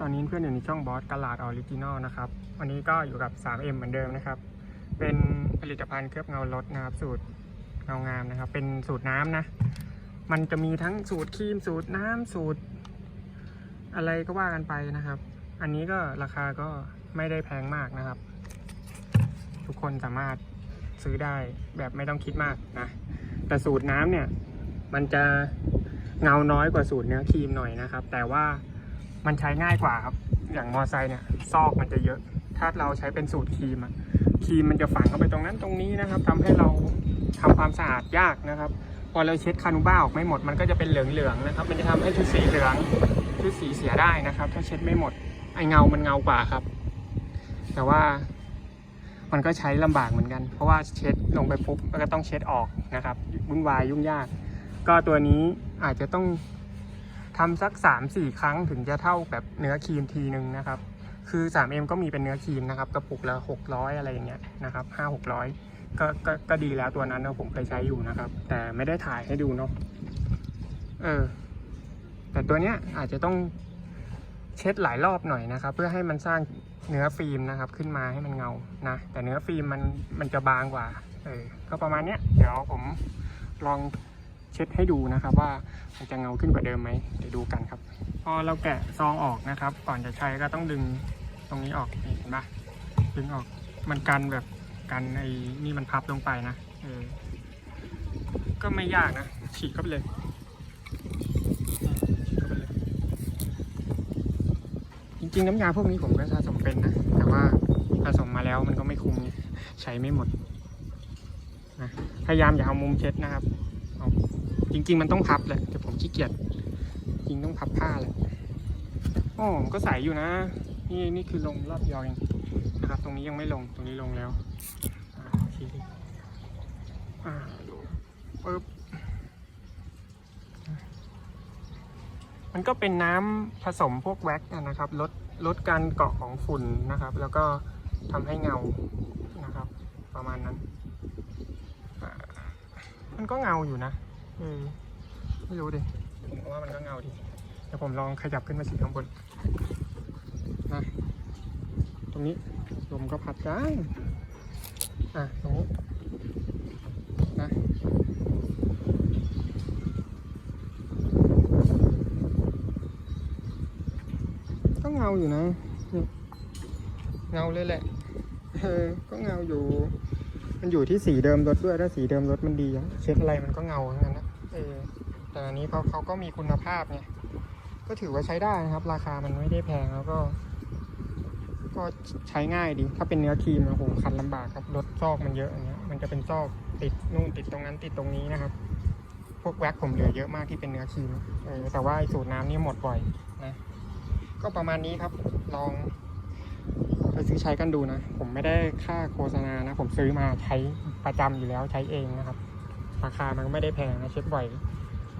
ตอนนี้เพื่อนอยู่ในช่องบอสกาลาดออริจินอลนะครับวันนี้ก็อยู่กับ 3M เหมือนเดิมนะครับ เป็นผลิตภัณฑ์เคลือบเงารถนะครับ สูตรเงางามนะครับ เป็นสูตรน้ำนะ มันจะมีทั้งสูตรครีมสูตรน้ำสูตร อะไรก็ว่ากันไปนะครับ อันนี้ก็ราคาก็ไม่ได้แพงมากนะครับ ทุกคนสามารถซื้อได้แบบไม่ต้องคิดมากนะ แต่สูตรน้ำเนี่ย มันจะเงาน้อยกว่าสูตรเนื้อครีมหน่อยนะครับ แต่ว่า มันใช้ง่ายกว่าครับ อย่างมอไซค์เนี่ยซอกมันจะเยอะ ถ้าเราใช้เป็นสูตรครีมอะครีมมันจะฝังเข้าไปตรงนั้นตรงนี้นะครับทำให้เราทำความสะอาดยากนะครับ พอเราเช็ดคานูบ้าออกไม่หมดมันก็จะเป็นเหลืองๆนะครับ มันจะทำให้ชุดสีเหลืองชุดสีเสียได้นะครับ ถ้าเช็ดไม่หมดไอเงามันเงากว่าครับ แต่ว่ามันก็ใช้ลำบากเหมือนกัน เพราะว่าเช็ดลงไปปุ๊บมันก็ต้องเช็ดออกนะครับวุ่นวายยุ่งยาก ก็ตัวนี้อาจจะต้อง ทำสัก 3-4 ครั้งถึงจะเท่าแบบเนื้อครีมทีนึงนะครับ คือ 3M ก็มีเป็นเนื้อครีมนะครับกระปุกละ600 อะไรอย่างเงี้ยนะครับ5-600ก็ก็ก็ดีแล้วตัวนั้นนะผมเคยใช้อยู่นะครับ แต่ไม่ได้ถ่ายให้ดูเนาะเออ แต่ตัวเนี้ยอาจจะต้องเช็ดหลายรอบหน่อยนะครับ เพื่อให้มันสร้างเนื้อฟิล์มนะครับ ขึ้นมาให้มันเงานะแต่เนื้อฟิล์มมันมันจะบางกว่า เออ ก็ประมาณเนี้ยเดี๋ยวผมลอง เช็ดให้ดูนะครับว่ามันจะเงาขึ้นกว่าเดิมไหมเดี๋ยวดูกันครับ พอเราแกะซองออกนะครับ ก่อนจะใช้ก็ต้องดึงตรงนี้ออกเห็นปะดึงออกมันกันแบบกันไอ้นี่มันพับลงไปนะเออก็ไม่ยากนะฉีกเข้าไปเลยฉีกเข้าไปเลย จริงๆน้ำยาพวกนี้ผมก็สะสมเป็นนะ แต่ว่าผสมมาแล้วมันก็ไม่คุ้มไงใช้ไม่หมดนะพยายามอย่าเอามุมเช็ดนะครับ จริง ๆ มันต้องพับแหละแต่ผมขี้เกียจจริงต้องพับผ้าแหละอ้ผมก็ใส่อยู่นะ นี่นี่คือลงรอบเดียวเองนะครับ ตรงนี้ยังไม่ลงตรงนี้ลงแล้วชี้ดิอ่าดูปึ๊บมันก็เป็นน้ำผสมพวกแว็กซ์นะครับลดลดการเกาะของฝุ่นนะครับ แล้วก็ทำให้เงานะครับ ประมาณนั้น มันก็เงาอยู่นะ ออไม่รู้ดิผมว่ามันก็เงาดีเดี๋ยวผมลองขยับขึ้นมาสีข้างบนนะตรงนี้ลมก็พัดได้อะตรงนี้นะก็เงาอยู่นะเงาเลยแหละเออก็เงาอยู่ มันอยู่ที่สีเดิมรถด้วยถ้าสีเดิมรถมันดีอะเช็ดอะไรมันก็เงาทั้งนั้นนะ ออแต่อันนี้เขาเขาก็มีคุณภาพไงก็ถือว่าใช้ได้นะครับ ราคามันไม่ได้แพงแล้วก็ ก็ใช้ง่ายดี ถ้าเป็นเนื้อครีมโอ้โหคันลำบากครับรถซอกมันเยอะอย่างเงี้ยมันจะเป็นซอกติดนู่นติดตรงนั้นติดตรงนี้นะครับ พวกแว็กผมเหลือเยอะมากที่เป็นเนื้อครีมเออแต่ว่าสูตรน้ำนี่หมดบ่อยนะก็ประมาณนี้ครับลองไปซื้อใช้กันดูนะ ผมไม่ได้ค่าโฆษณานะ ผมซื้อมาใช้ประจำอยู่แล้วใช้เองนะครับ ราคามันก็ไม่ได้แพงนะเช็ดบ่อย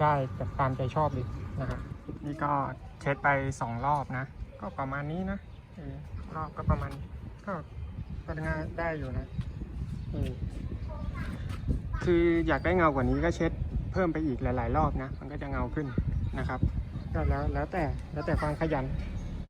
ได้แบบตามใจชอบเลยนะฮะนี่ก็เช็ดไปสองรอบนะ ก็ประมาณนี้นะอรอบก็ประมาณก็ก็งายได้อยู่นะอคืออยากได้เงากว่านี้ก็เช็ดเพิ่มไปอีกหลาย ๆ รอบนะ มันก็จะเงาขึ้นนะครับ ก็แล้วแล้วแต่แล้วแต่ความขยัน